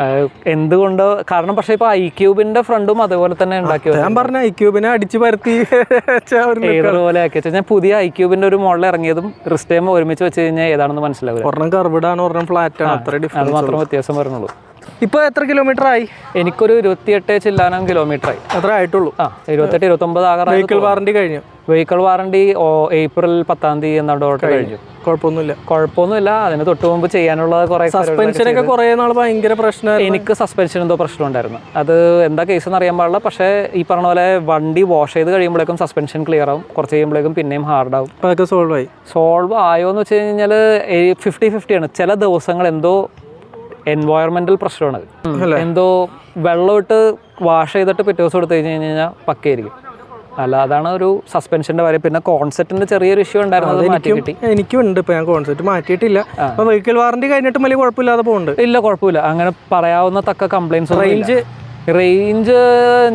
എന്തുകൊണ്ടോ? കാരണം പക്ഷെ ഇപ്പൊ ഐ ക്യൂബിന്റെ ഫ്രണ്ടും അതുപോലെ തന്നെ ഉണ്ടാക്കി
ഞാൻ പറഞ്ഞ ഐ ക്യൂബിനെ അടിച്ചു പരത്തി.
ഏതുപോലെ ആക്കി വെച്ചാൽ ഞാൻ പുതിയ ഐ ക്യൂബിന്റെ ഒരു മോഡൽ ഇറങ്ങിയതും റിസ്റ്റേം ഒരുമിച്ച് വെച്ച് കഴിഞ്ഞാൽ ഏതാണെന്ന് മനസ്സിലാവില്ല.
ഒരെണ്ണം കർവിഡ് ആണ് ഒരെണ്ണം ഫ്ലാറ്റ് ആണ്. അത്ര
അത്
ഡിഫറൻസ്
മാത്രം വ്യത്യാസം വരുന്നുള്ളൂ.
ഇപ്പൊ എത്ര കിലോമീറ്റർ ആയി?
എനിക്കൊരു ഇരുപത്തിയെട്ട് ചില്ലാനം കിലോമീറ്റർ ആയി.
അത്ര ആയിട്ടുള്ളൂ.
ആ ഇരുപത്തെട്ട് ഇരുപത്തൊമ്പത് ആകാറായി
വെഹിക്കിൾ വാറണ്ടി കഴിഞ്ഞു.
വെഹിക്കിൾ വാറണ്ടി ഏപ്രിൽ പത്താം തീയതി എന്നാണ്ടോട്ട് കഴിഞ്ഞു.
കുഴപ്പമൊന്നുമില്ല.
കുഴപ്പമൊന്നുമില്ല. അതിന് തൊട്ട് മുമ്പ് ചെയ്യാനുള്ള കുറെ
സസ്പെൻഷൻ ഒക്കെ കുറെ നാൾ ഭയങ്കര പ്രശ്നം
എനിക്ക് സസ്പെൻഷൻ എന്തോ പ്രശ്നം ഉണ്ടായിരുന്നു. അത് എന്താ കേസ് എന്ന് അറിയാൻ പാടില്ല. പക്ഷേ ഈ പറഞ്ഞ പോലെ വണ്ടി വാഷ് ചെയ്ത് കഴിയുമ്പോഴേക്കും സസ്പെൻഷൻ ക്ലിയർ ആവും. കുറച്ച് കഴിയുമ്പോഴേക്കും പിന്നെയും ഹാർഡ് ആവും.
അതൊക്കെ സോൾവ് ആയി.
സോൾവ് ആയോ എന്ന് വെച്ച് കഴിഞ്ഞാൽ ഫിഫ്റ്റി ഫിഫ്റ്റിയാണ് ചില ദിവസങ്ങൾ എന്തോ എൻവയോൺമെന്റൽ പ്രശ്നമാണ്. എന്തോ വെള്ളമിട്ട് വാഷ് ചെയ്തിട്ട് പിറ്റേ ദിവസം എടുത്തു കഴിഞ്ഞു കഴിഞ്ഞാൽ പക്കയായിരിക്കും. അല്ല അതാണ് ഒരു സസ്പെൻഷന്റെ കാര്യം. പിന്നെ കോൺസെപ്റ്റിന്റെ ചെറിയൊരു ഇഷ്യൂ ഉണ്ടായിരുന്നു അത് മാറ്റി കിട്ടി.
എനിക്കും ഉണ്ട് ഇപ്പൊ ഞാൻ കോൺസെപ്റ്റ് മാറ്റിയിട്ടില്ല. വെഹിക്കിൾ വാറന്റി കഴിഞ്ഞിട്ടും വലിയ കുഴപ്പമില്ലാതെ പോകുന്നുണ്ട്
ഇല്ല കുഴപ്പമില്ല. അങ്ങനെ പറയാവുന്ന തക്ക കംപ്ലൈൻസ്
റേഞ്ച്
റേഞ്ച്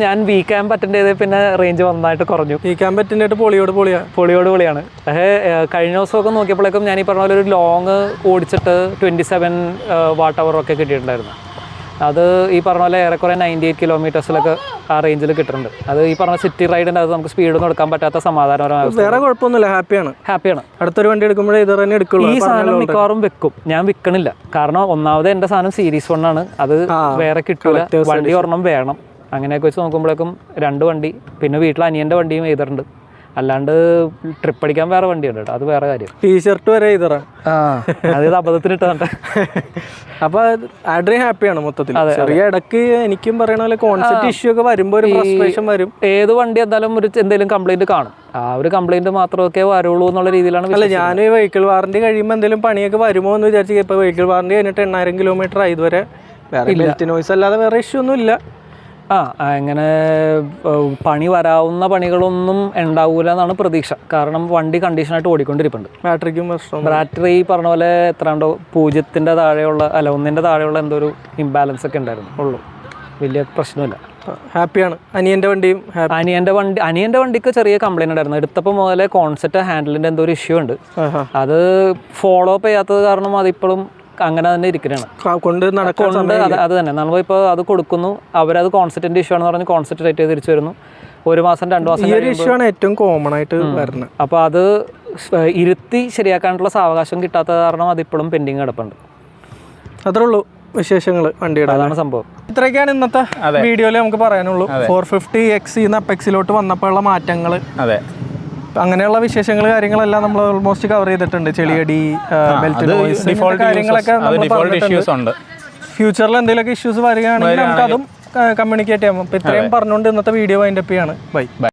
ഞാൻ വി ക്യാമ്പ് അറ്റൻഡ് ചെയ്ത് പിന്നെ റേഞ്ച് നന്നായിട്ട് കുറഞ്ഞു.
വി ക്യാമ്പ് അറ്റൻഡ് ചെയ്തിട്ട് പൊളിയോട് പൊളിയാണ്
പൊളിയോട് പൊളിയാണ്. പക്ഷേ കഴിഞ്ഞ ദിവസമൊക്കെ നോക്കിയപ്പോഴേക്കും ഞാൻ ഈ പറഞ്ഞ പോലെ ഒരു ലോങ് ഓടിച്ചിട്ട് ട്വന്റി സെവൻ വാട്ട് അവർ ഒക്കെ കിട്ടിയിട്ടുണ്ടായിരുന്നു. അത് ഈ പറഞ്ഞ പോലെ ഏറെക്കുറെ നയന്റി എയ്റ്റ് കിലോമീറ്റേഴ്സിലൊക്കെ ആ റേഞ്ചിൽ കിട്ടുന്നുണ്ട് അത് ഈ പറഞ്ഞ സിറ്റി റൈഡിന്റെ അത് നമുക്ക് സ്പീഡൊന്നും എടുക്കാൻ പറ്റാത്ത സമാധാനപരമായ
വേറെ കുഴപ്പമൊന്നുമില്ല ഹാപ്പിയാണ്
ഹാപ്പിയാണ്
അടുത്തൊരു വണ്ടി എടുക്കുമ്പോഴേ ഇത് തന്നെ എടുക്കുള്ളൂ.
ഈ സാധനം മിക്കവാറും വെക്കും. ഞാൻ വിൽക്കണില്ല കാരണം ഒന്നാമത് എന്റെ സാധനം സീരീസ് വൺ ആണ്. അത് വേറെ കിട്ടില്ല വണ്ടി ഒരെണ്ണം വേണം. അങ്ങനെയൊക്കെ വെച്ച് നോക്കുമ്പോഴേക്കും രണ്ട് വണ്ടി പിന്നെ വീട്ടിൽ അനിയന്റെ വണ്ടിയും ചെയ്തിട്ടുണ്ട് അല്ലാണ്ട് ട്രിപ്പ് അടിക്കാൻ വേറെ വണ്ടിയുണ്ട് കേട്ടോ. അത് വേറെ കാര്യം.
ടീഷർട്ട് വരെ ഇതറ
ആ അത് ഇത് അബദ്ധത്തിന് ഇട്ടതാണ്
അപ്പൊ ആഡ്രി ഹാപ്പിയാണ് മൊത്തത്തിൽ. ചെറിയ ഇടയ്ക്ക് എനിക്കും പറയണ പോലെ കോൺസെപ്റ്റ് ഇഷ്യൂ ഒക്കെ വരുമ്പോ ഒരു ഫ്രസ്ട്രേഷൻ വരും.
ഏത് വണ്ടി എന്തായാലും ഒരു എന്തെങ്കിലും കംപ്ലൈന്റ് കാണും. ആ ഒരു കംപ്ലൈന്റ് മാത്രമൊക്കെ വരുള്ളൂ എന്നുള്ള രീതിയിലാണ്
അല്ല ഞാൻ വെഹിക്കിൾ വാറണ്ടി കഴിയുമ്പോൾ എന്തെങ്കിലും പണിയൊക്കെ വരുമോ എന്ന് വിചാരിച്ചു ഇപ്പൊ വെഹിക്കിൾ വാറണ്ടി കഴിഞ്ഞിട്ട് എണ്ണായിരം കിലോമീറ്റർ ആയി ഇതുവരെ. വേറെ ഇല്ല. നോയ്സ് അല്ലാതെ വേറെ ഇഷ്യൂ ഒന്നും ഇല്ല
ആ അങ്ങനെ പണി വരാവുന്ന പണികളൊന്നും ഉണ്ടാവൂല എന്നാണ് പ്രതീക്ഷ. കാരണം വണ്ടി കണ്ടീഷനായിട്ട് ഓടിക്കൊണ്ടിരിപ്പുണ്ട്.
ബാറ്ററിക്കും പ്രശ്നം
ബാറ്ററി പറഞ്ഞ പോലെ എത്രാണ്ടോ പൂജ്യത്തിന്റെ താഴെയുള്ള അല്ല ഒന്നിന്റെ താഴെയുള്ള എന്തോ ഒരു ഇംബാലൻസ് ഒക്കെ ഉണ്ടായിരുന്നു. ഉള്ളൂ. വലിയ പ്രശ്നമില്ല.
ഹാപ്പിയാണ് അനിയന്റെ വണ്ടിയും
അനിയന്റെ വണ്ടി അനിയന്റെ വണ്ടിക്ക് ചെറിയ കംപ്ലൈന്റ് ഉണ്ടായിരുന്നു. എടുത്തപ്പോൾ മുതലേ കോൺസെപ്റ്റ് ഹാൻഡിലിന്റെ എന്തോ ഒരു ഇഷ്യൂ ഉണ്ട്. അത് ഫോളോ അപ്പ് ചെയ്യാത്തത് കാരണം അതിപ്പോഴും അങ്ങനെ തന്നെ ഇരിക്കുന്നതാണ്
കൊണ്ട് നടക്കൊണ്ട്
കൊണ്ട് അത് അത് തന്നെ. നമ്മളിപ്പോൾ അത് കൊടുക്കുന്നു. അവരത് കോൺസെപ്റ്റിന്റെ ഇഷ്യൂ ആണെന്ന് പറഞ്ഞ് കോൺസെപ്റ്റ് റേറ്റ് ചെയ്ത് തിരിച്ചു വരുന്നു. ഒരു മാസം രണ്ട് മാസം
ഈ ഒരു ഇഷ്യൂ ആണ് ഏറ്റവും കോമൺ ആയിട്ട് വരുന്നത്.
അപ്പോൾ അത് ഇരുത്തി ശരിയാക്കാനുള്ള സാവകാശം കിട്ടാത്ത കാരണം അതിപ്പോഴും പെൻഡിങ് കിടപ്പുണ്ട്.
അത്രേ ഉള്ളൂ വിശേഷങ്ങൾ വണ്ടിയുടെ
അതാണ് സംഭവം.
ഇത്രയൊക്കെയാണ് ഇന്നത്തെ വീഡിയോയിൽ നമുക്ക് പറയാനുള്ളൂ. ഫോർ ഫിഫ്റ്റി എക്സ് അപ്പെക്സിലോട്ട് വന്നപ്പോഴുള്ള മാറ്റങ്ങൾ
അതെ.
അങ്ങനെയുള്ള വിശേഷങ്ങൾ കാര്യങ്ങളെല്ലാം നമ്മൾ ഓൾമോസ്റ്റ് കവർ ചെയ്തിട്ടുണ്ട്. ചെളിയടി ബെൽറ്റ് കാര്യങ്ങളൊക്കെ
ഉണ്ട്.
ഫ്യൂച്ചറിൽ എന്തെങ്കിലും ഇഷ്യൂസ് വരികയാണെങ്കിൽ നമുക്ക് അതും കമ്മ്യൂണിക്കേറ്റ് ചെയ്യാം. ഇത്രയും പറഞ്ഞുകൊണ്ട് ഇന്നത്തെ വീഡിയോ വൈൻഡപ്പ് ബൈ ബൈ